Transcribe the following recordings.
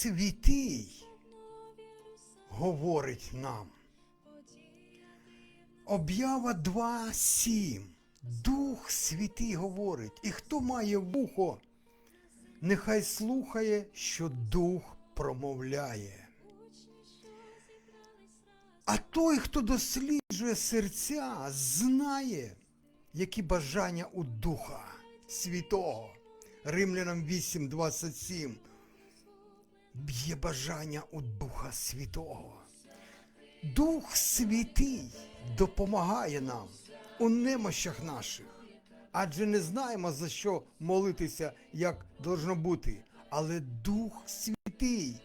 Святий говорить нам. Об'ява 2.7. Дух Святий говорить. І хто має вухо, нехай слухає, що Дух промовляє. А той, хто досліджує серця, знає, які бажання у Духа Святого. Римлянам 8.27. Є бажання у Духа Святого. Дух Святий допомагає нам у немощах наших, адже не знаємо за що молитися, як должно бути. Але Дух Святий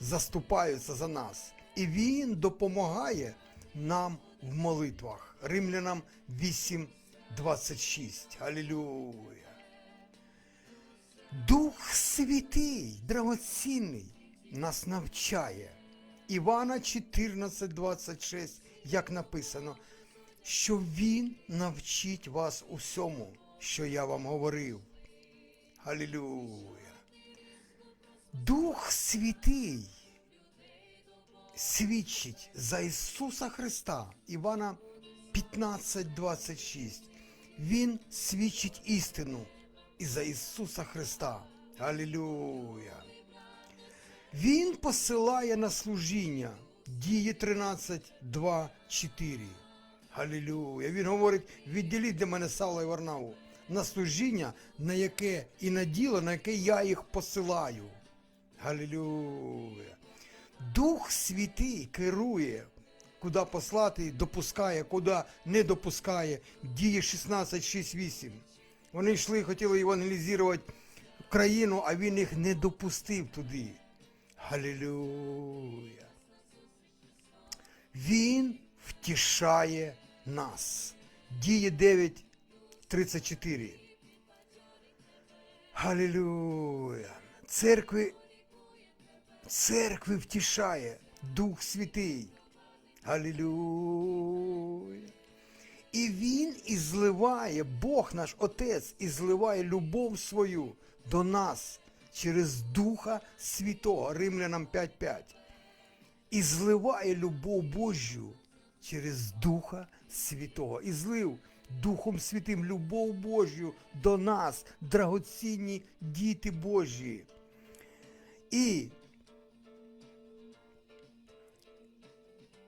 заступається за нас, і Він допомагає нам в молитвах. Римлянам 8.26. Алілюя. Дух Святий, драгоцінний, нас навчає. Івана 14,26, як написано, що Він навчить вас усьому, що я вам говорив. Халілюя. Дух Святий свідчить за Ісуса Христа. Івана 15,26. Він свідчить істину і за Ісуса Христа. Алілюя. Він посилає на служіння. Діє 13, 2, 4. Галілюя. Він говорить: відділіть для мене Савла і Варнаву на служіння, на яке і на діло, на яке я їх посилаю. Галілюя. Дух Святий керує, куди послати, допускає, куди не допускає. Діє 16, 6, 8. Вони йшли, хотіли евангелізувати країну, а він їх не допустив туди. Галілюя. Він втішає нас. Діє 9, 34. Галілюя. Церкви, церкви втішає Дух Святий. Галілюя. Зливає, Бог наш Отець, і зливає любов свою до нас через Духа Святого, Римлянам 5.5. І зливає любов Божю через Духа Святого. І злив Духом Святим любов Божю до нас, драгоцінні діти Божі. І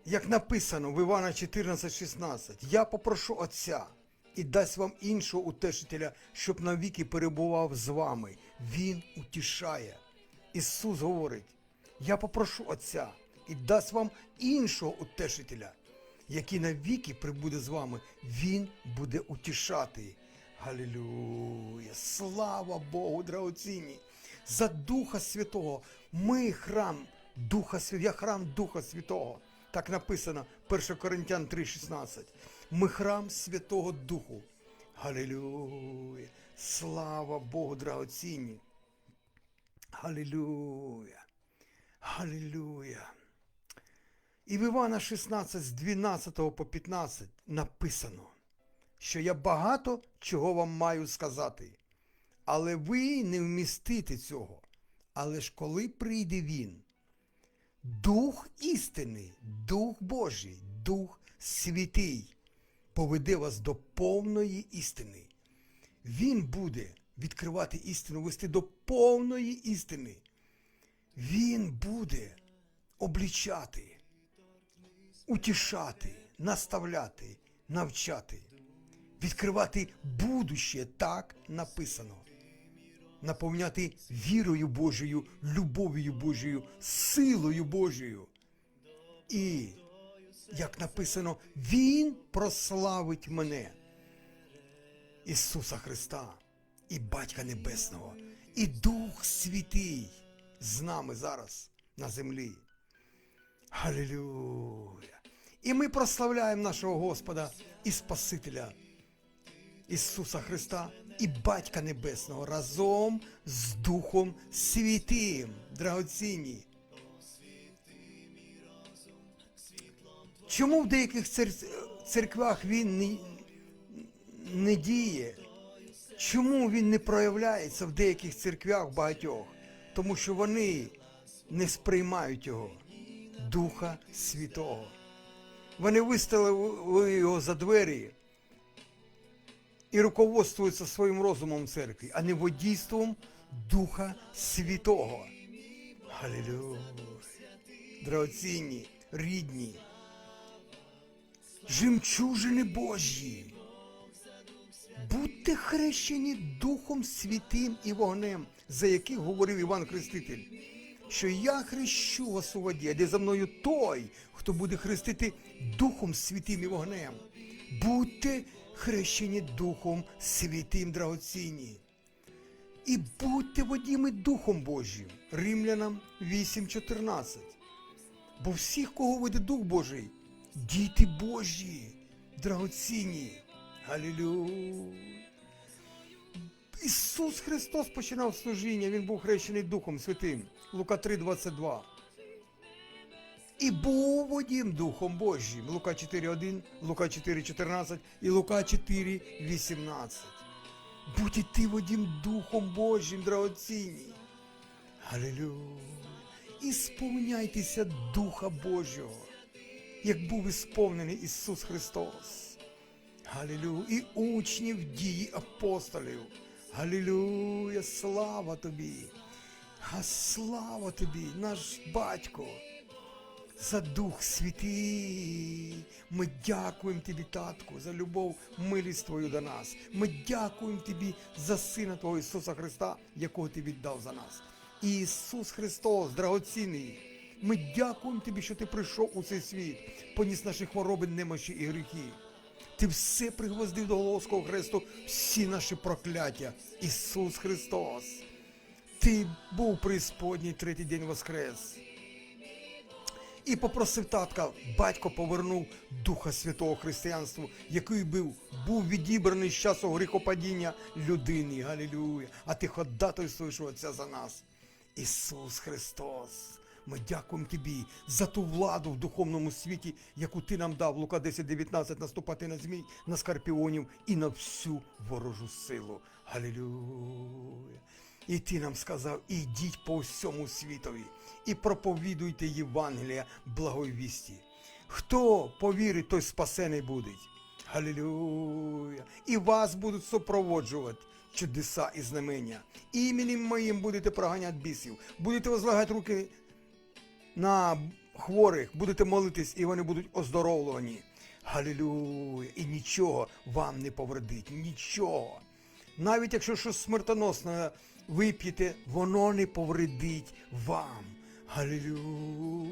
як написано в Івана 14,16, я попрошу Отця і дасть вам іншого утешителя, щоб навіки перебував з вами. Він утішає. Ісус говорить: Я попрошу Отця і дасть вам іншого утешителя, який навіки прибуде з вами. Він буде утішати. Галілюя! Слава Богу, драгоцінні! За Духа Святого. Ми храм Духа Святого. Я храм Духа Святого. Так написано 1 Коринтян 3,16. Ми храм Святого Духу. Галілюя! Слава Богу, драгоцінні! Галілюя! Галілюя! І в Івана 16 з 12 по 15 написано, що я багато чого вам маю сказати, але ви не вмістите цього. Але ж коли прийде він, Дух істини, Дух Божий, Дух Святий поведе вас до повної істини. Він буде відкривати істину, вести до повної істини. Він буде облічати, утішати, наставляти, навчати, відкривати будуще, так написано. Наповняти вірою Божою, любов'ю Божою, силою Божою. І, як написано, Він прославить мене, Ісуса Христа, і Батька Небесного, і Дух Святий з нами зараз на землі. Галилюя! І ми прославляємо нашого Господа і Спасителя Ісуса Христа і Батька Небесного разом з Духом Святим, драгоцінні. Чому в деяких цер- церквах він не, не діє? Чому він не проявляється в деяких церквях багатьох? Тому що вони не сприймають його, Духа Святого. Вони виставили його за двері і руководствуються своїм розумом церкви, а не водійством Духа Святого. Галілюя! Драгоцінні, рідні, жемчужини Божі. Будьте хрещені Духом Святим і вогнем, за яких говорив Іван Хреститель, що я хрещу вас у воді, а де за мною той, хто буде хрестити Духом Святим і вогнем. Будьте хрещені Духом Святим драгоцінні. І будьте водіми Духом Божим. Римлянам 8.14. Бо всіх, кого веде Дух Божий, діти Божі, драгоцінні. Галілюя. Ісус Христос починав служіння, Він був хрещений Духом Святим. Лука 3,22. І був водім Духом Божим. Лука 4.1, Лука 4.14 і Лука 4.18. Будь і ти водім Духом Божим, драгоцінні. Галилюя. І сповняйтеся Духа Божого, як був ісповнений Ісус Христос. Галилюя. І учнів дії апостолів. Галилюя, слава тобі. А слава тобі, наш батько. За Дух Святий. Ми дякуємо Тобі, Татку, за любов, милість Твою до нас. Ми дякуємо Тобі за Сина Твого Ісуса Христа, якого Ти віддав за нас. Ісус Христос, драгоцінний. Ми дякуємо Тобі, що Ти прийшов у цей світ, поніс наші хвороби, немощі і гріхи. Ти все пригвоздив до Головського хресту, всі наші прокляття. Ісус Христос. Ти був присподній третій день воскрес. І попросив татка, батько повернув Духа Святого християнству, який був, був відібраний з часу гріхопадіння людини. Галілюя. А ти ходатайствуєш Отця за нас. Ісус Христос. Ми дякуємо Тобі за ту владу в духовному світі, яку ти нам дав, Лука 10.19, наступати на змій, на скорпіонів і на всю ворожу силу. Галілюя. І ти нам сказав, ідіть по всьому світові і проповідуйте Євангелія благої вісті. Хто повірить, той спасений буде. Галілюя. І вас будуть супроводжувати чудеса і знамення. Іменем моїм будете проганяти бісів, будете возлагати руки на хворих, будете молитись, і вони будуть оздоровлені. Галілюя. І нічого вам не повредить. Нічого. Навіть якщо щось смертоносне вип'єте, воно не повредить вам. Галілюя.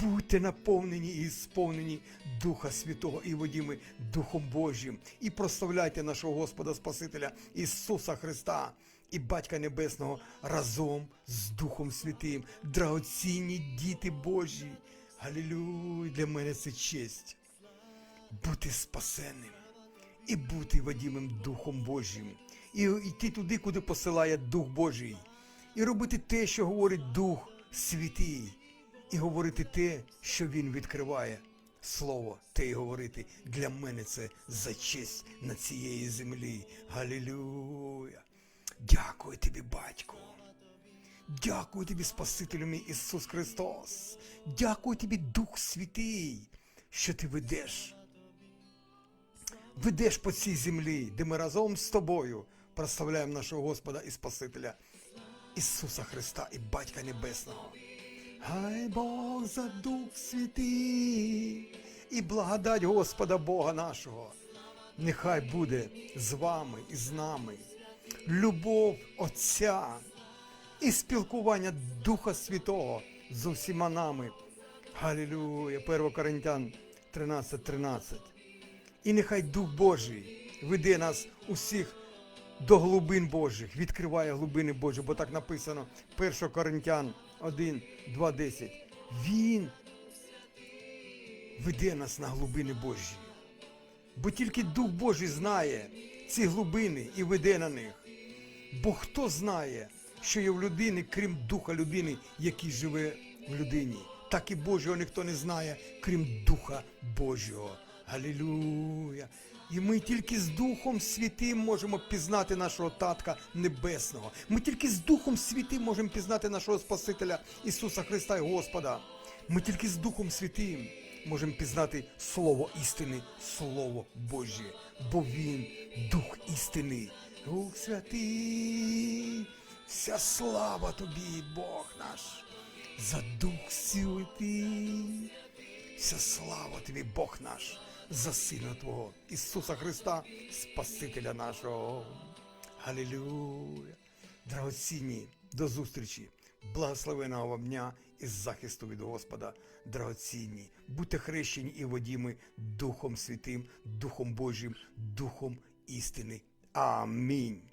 Будьте наповнені і сповнені Духа Святого і водіми Духом Божим. І прославляйте нашого Господа Спасителя Ісуса Христа і Батька Небесного разом з Духом Святим. Драгоцінні діти Божі. Галілюй, для мене це честь. Бути спасенним і бути водімим Духом Божим, і йти туди, куди посилає Дух Божий, і робити те, що говорить Дух Святий, і говорити те, що Він відкриває. Слово те й говорити для мене це за честь на цієї землі. Галілюя! Дякую тобі, батько. Дякую тобі, Спасителю мій Ісус Христос. Дякую тобі, Дух Святий, що ти ведеш ведеш по цій землі, де ми разом з тобою прославляємо нашого Господа і Спасителя Ісуса Христа і Батька Небесного. Хай Бог за Дух Святий і благодать Господа Бога нашого. Нехай буде з вами і з нами. Любов Отця і спілкування Духа Святого з усіма нами. Галілюя! 1 Коринтян 13.13. 13. І нехай Дух Божий веде нас усіх до глибин Божих, відкриває глибини Божі, бо так написано 1 Коринтян 1, 2, 10. Він веде нас на глибини Божі. Бо тільки Дух Божий знає ці глибини і веде на них. Бо хто знає, що є в людини, крім Духа людини, який живе в людині, так і Божого ніхто не знає, крім Духа Божого. Галілюя! І ми тільки з Духом Святим можемо пізнати нашого Татка Небесного. Ми тільки з Духом Святим можемо пізнати нашого Спасителя Ісуса Христа і Господа. Ми тільки з Духом Святим можемо пізнати Слово істини, Слово Божє, бо Він Дух істини. Дух Святий, вся слава тобі, Бог наш, за Дух Святий. Вся слава тобі, Бог наш, за Сина Твого, Ісуса Христа, Спасителя нашого. Галілюя! Драгоцінні, до зустрічі! Благословеного вам дня і захисту від Господа, драгоцінні, будьте хрещені і водіми Духом Святим, Духом Божим, Духом істини. Амінь.